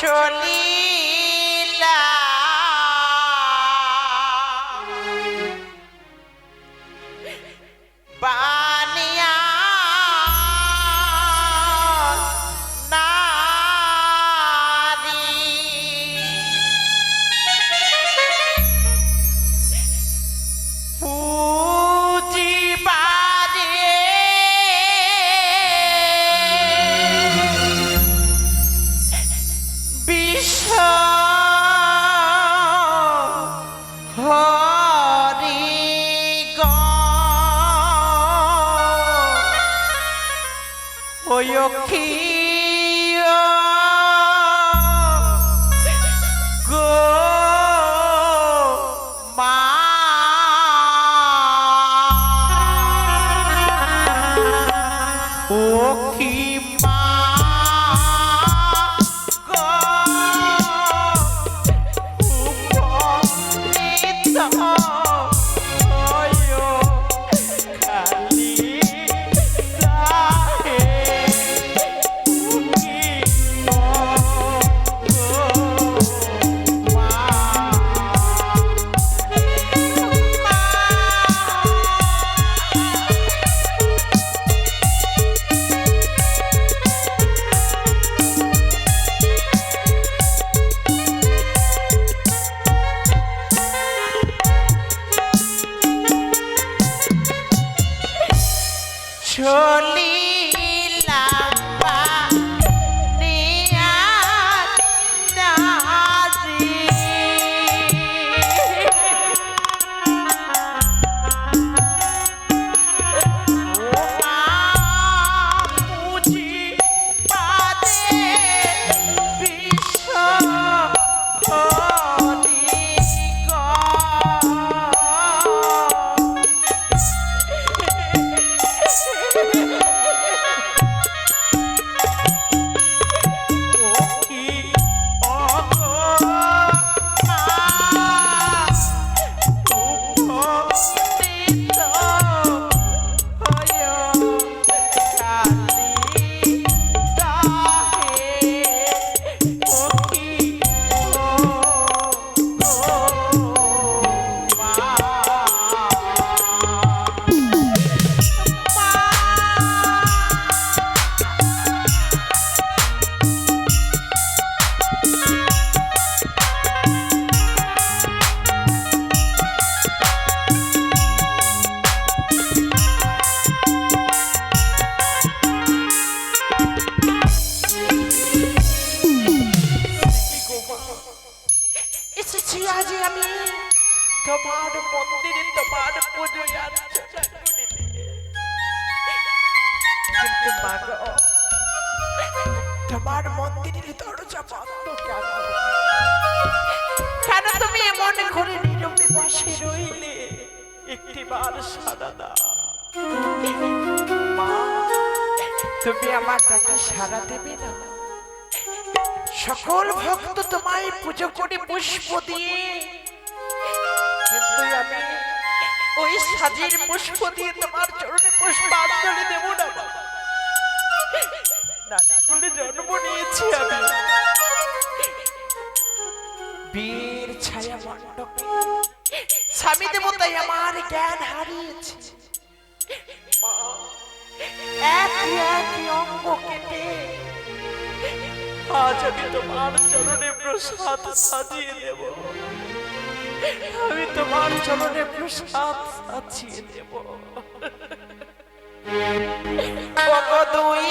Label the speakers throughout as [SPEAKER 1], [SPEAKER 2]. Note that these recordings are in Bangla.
[SPEAKER 1] চলিলা ওয়ক্ষীয় mim. তুমি আমার দেবে সকল ভক্ত তোমায় পুজো করে পুষ্প দিয়ে। কিন্তু আমি ওই সাজির পুষ্প দিয়ে তোমার চরণে পুষ্পাঞ্জলি দেব না। জন্ম নিয়েছি আমি। বীর ছায়া মণ্ডপে স্বামী দেবতাই আমার জ্ঞান হারিয়েছে। অঙ্গ কেটে আজ আমি তোমার চরণে প্রসাদ সাজিয়ে দেব। আমি তোমার চরণে প্রসাদ সাজিয়ে দেব। দুই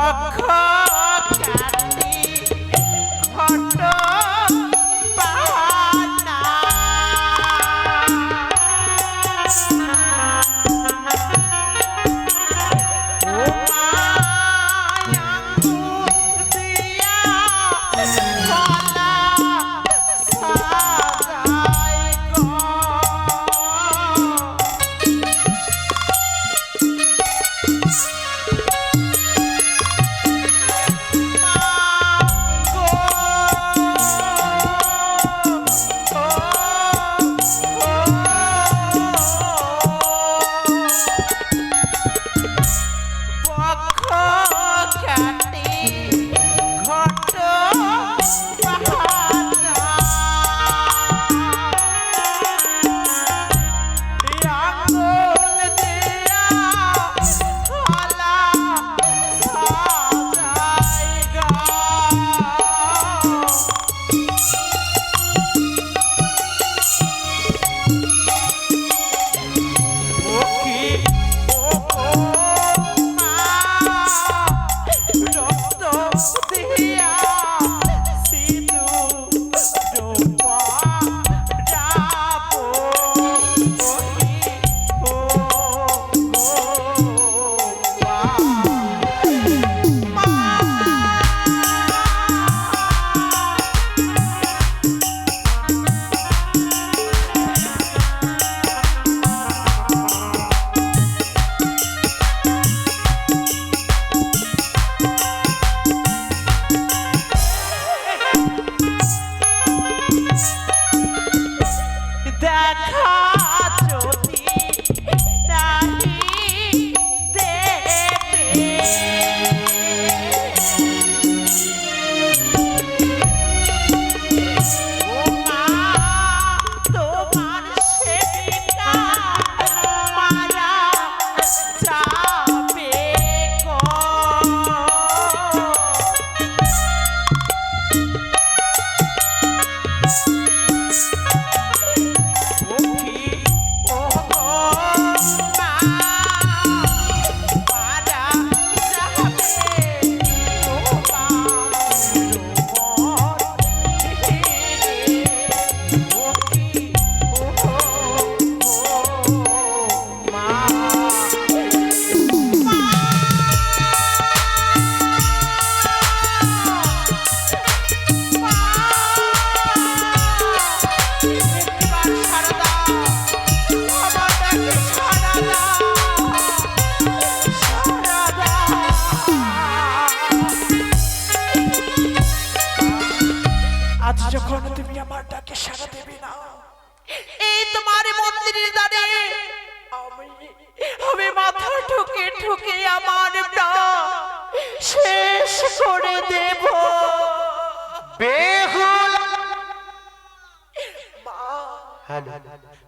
[SPEAKER 1] অক্ষয়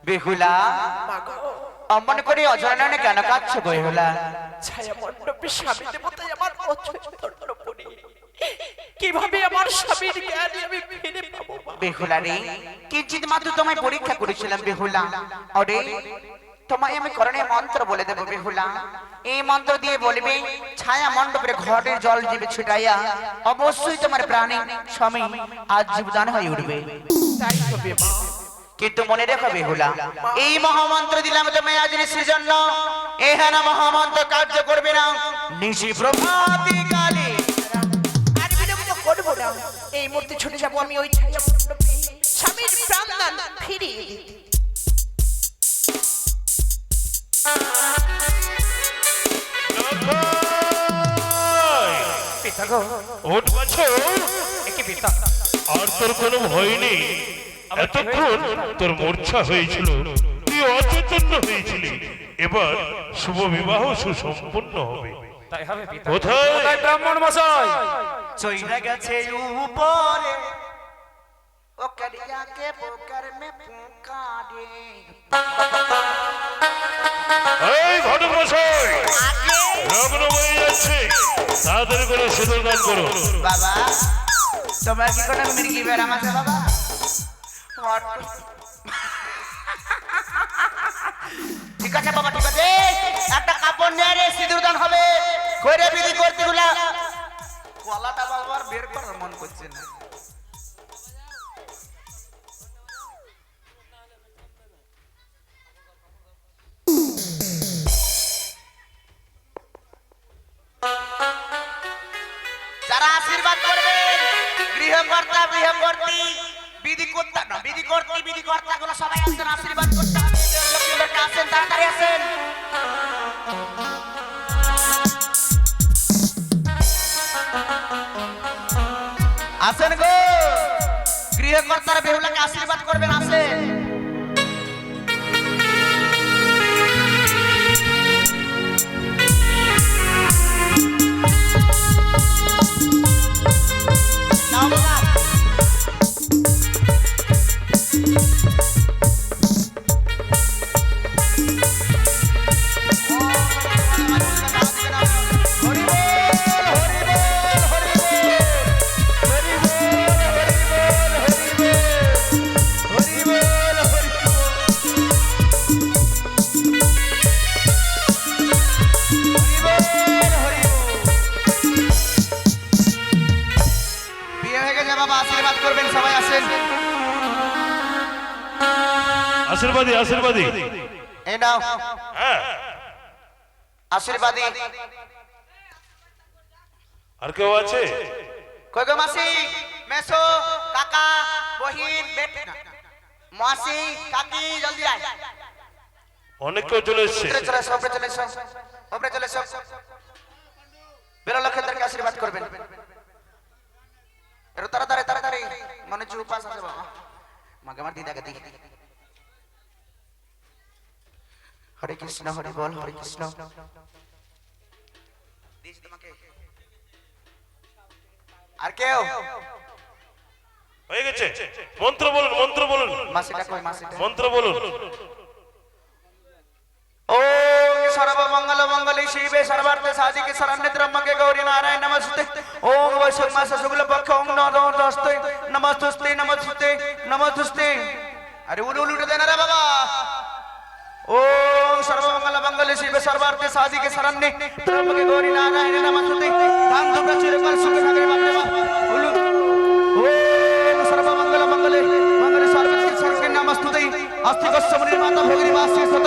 [SPEAKER 2] বেহুলা। অমন করে কেন কাঁদছো বেহুলা?
[SPEAKER 1] ছায়া মণ্ডপে স্বামী দেবতাই আমার অচৈতন্য পড়ে কীভাবে আমার স্বামীর জ্ঞান আমি ফিরে পাবো
[SPEAKER 2] বেহুলা রে কিঞ্চিত মাত্র তোমায় পরীক্ষা করেছিলাম বেহুলা। অরে তোমায় আমি করণে মন্ত্র বলে দেবো বেহুলা। এই মন্ত্র দিয়ে বলবে ছায়া মণ্ডপের ঘরের জল জীবে ছিটাইয়া অবশ্যই তোমার প্রাণী স্বামী আজ জীবদান হয়ে উঠবে।
[SPEAKER 1] তাই হবে মা
[SPEAKER 2] কিন্তু মনে রেখো বেহুলা এই মহামন্ত্র দিলাম তুমি আজ নিশ্চির জন্য। এখানে মহামন্ত্র কার্য করবে না। নিশি প্রভাতি কালে।
[SPEAKER 1] আর বিলম্ব করব না। এই মুহূর্তে ছুটে যাব আমি ওই ছায়া মণ্ডপে। স্বামীর প্রাণদান ফিরিয়ে দিতে। পিতা গো।
[SPEAKER 3] ওট বাছো
[SPEAKER 1] একে পিতা।
[SPEAKER 3] আর তোর কোনো ভয় নেই। এতক্ষণ তোর মূর্ছা হয়েছিল। তুই অচৈতন্য হয়েছিলি। এবার শুভ বিবাহ সুসম্পন্ন হবে।
[SPEAKER 4] তাই হবে পিতা।
[SPEAKER 3] কোথায়?
[SPEAKER 4] ব্রাহ্মণ মশাই?
[SPEAKER 2] চইরা গেছে উপরে। ও করিয়াকে পোকার মে পোকা রে
[SPEAKER 3] এই ঘটক মশাই হয়ে যাচ্ছে। তাড়াতাড়ি করে সুন্দর দান করো।
[SPEAKER 2] বাবা তোমরা কি কোনো মির্গি বেড়াম আছে বাবা? ঠিক আছে বাবা ঠিক আছে। একটা কাপড় নিয়ে রে সিঁদুর দান হবে। কইরে বিধি করতে গুলা। কলাটা বাবার বের করার মন করছে না। সবাই আসেন আশীর্বাদ তাড়াতাড়ি গো। গৃহকর্তারা বেহুলাকে আশীর্বাদ করবেন আসেন। আশীর্বাদী। এই নাও।
[SPEAKER 3] হ্যাঁ
[SPEAKER 2] আশীর্বাদী।
[SPEAKER 3] আর কেউ আছে?
[SPEAKER 2] কই গো মাসি? মেসো কাকা বহিন বেট। মাসি কাকি জলদি আয়।
[SPEAKER 3] অনেক কেউ চলে এসছে।
[SPEAKER 2] উপরে চলে এসো উপরে চলে এসো। উপরে চলে এসো। বেরো লক্ষেন্দ্রকে আশীর্বাদ করবেন। এরো তাড়াতাড়ি তাড়াতাড়ি। মনে হচ্ছে উপাস আছে বাবা। মাকে আমার দিদাকে দিই। হরে কৃষ্ণ হরে বল হরে কৃষ্ণ আর কেউ
[SPEAKER 3] হয়ে গেছে মন্ত্র বলুন মন্ত্র বলুন মন্ত্র বলুন
[SPEAKER 2] ও সর্বমঙ্গল মঙ্গলে শিবে সর্বার্থে সাধিকে শরণ্যে ত্রম্বকে গৌরী নারায়ণ নমস্তে ওং বৈশাখ মাস শুক্ল পক্ষ ওং নমস্তে নমস্তে নমস্তে আরে উলু উলুটে দেন রে বাবা ও సర్వమంగళ మంగళ శివ సర్వార్థ సాధిక శరణ్ణి త్రమకి గౌరి నారాయణ నమస్తి తాంతు ప్రచుర పరిశుభ సగరి మంగళ ఓం సర్వమంగళ మంగళ మంగళ సర్వత్ర సర్వకి నమస్తుతే అస్తికస్య ముని మాత భగిని వాస్య సత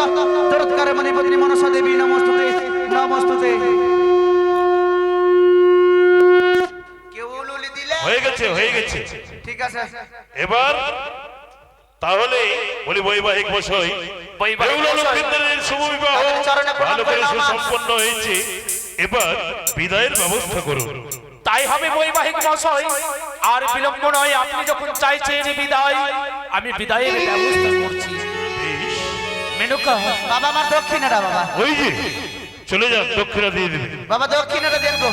[SPEAKER 2] తరత్కర మని పత్ని మనస దేవి నమస్తుతే నమస్తుతే
[SPEAKER 3] হয়ে গেছে হয়ে গেছে
[SPEAKER 2] ঠিক আছে
[SPEAKER 3] এবার তাহলে বলি বৈবাহিক
[SPEAKER 2] প্রণাম
[SPEAKER 3] ভালো করে সুসম্পন্ন হয়েছে। এবার বিদায়ের ব্যবস্থা করুন।
[SPEAKER 4] তাই হবে বৈবাহিক মশাই আর বিলম্ব নয় আপনি যখন চাইছেন বিদায় আমি বিদায়ের ব্যবস্থা করছি।
[SPEAKER 2] বাবা আমার দক্ষিণাটা বাবা।
[SPEAKER 3] ওই যে চলে যান দক্ষিণা দিয়ে দেবে
[SPEAKER 2] বাবা দক্ষিণাটা দেন গো।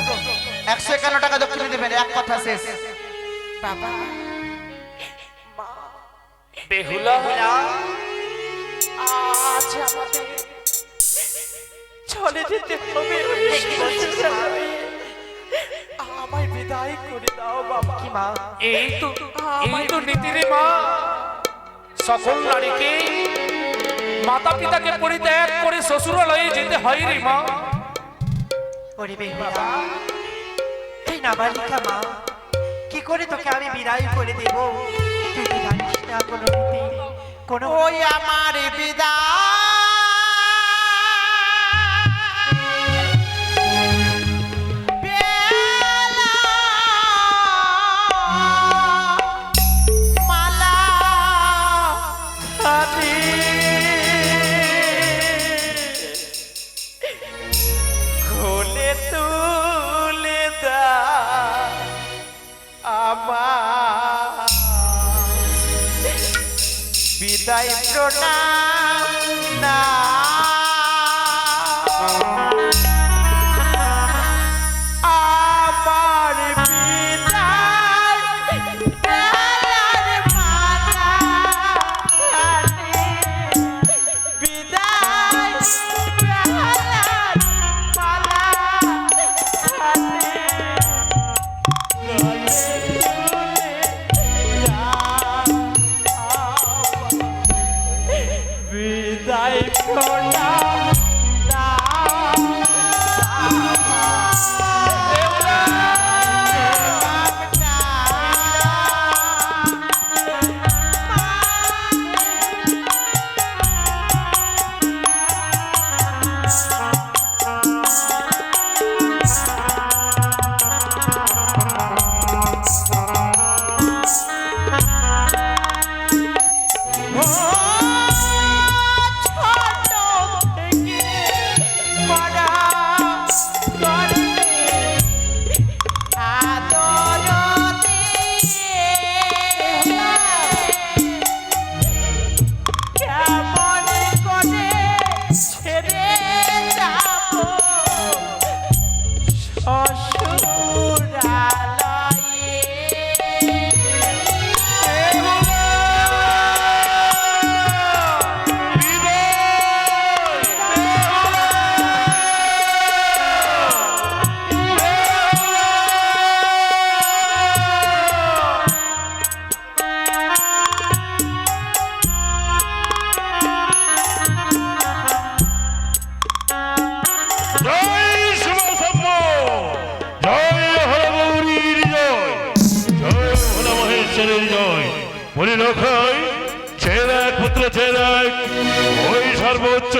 [SPEAKER 2] একশো একান্ন টাকা দক্ষিণে দেবেন এক কথা শেষ।
[SPEAKER 1] বাবা।
[SPEAKER 4] বেহুলা।
[SPEAKER 1] আজ আমাদের চলে যেতে হবে। আমায় বিদায় করে দাও বাবা। কি মা?
[SPEAKER 4] এই তো এই তো নীতিরে মা। সকল নারীকে মাতা পিতাকে পরিত্যাগ করে শ্বশুরালয়ে যেতে হয় রে মা।
[SPEAKER 5] ওরে বেহুলা তুই নাবালিকা মা। কি করে তোকে আমি বিদায় করে দেব? তুই জানিস? কোনো
[SPEAKER 1] ওই আমার বিদায়। প্রণাম। না
[SPEAKER 3] লক্ষাই ছেদাক পুত্র ছেদাক ওই সর্বোচ্চ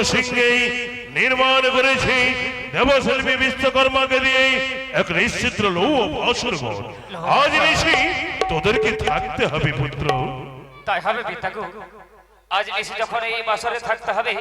[SPEAKER 3] এক নিশ্চিত্র আজ নিশি তোদেরকে থাকতে হবে পুত্র।
[SPEAKER 4] তাই হবে আজ বেশি যখন এই বাসরে থাকতে হবে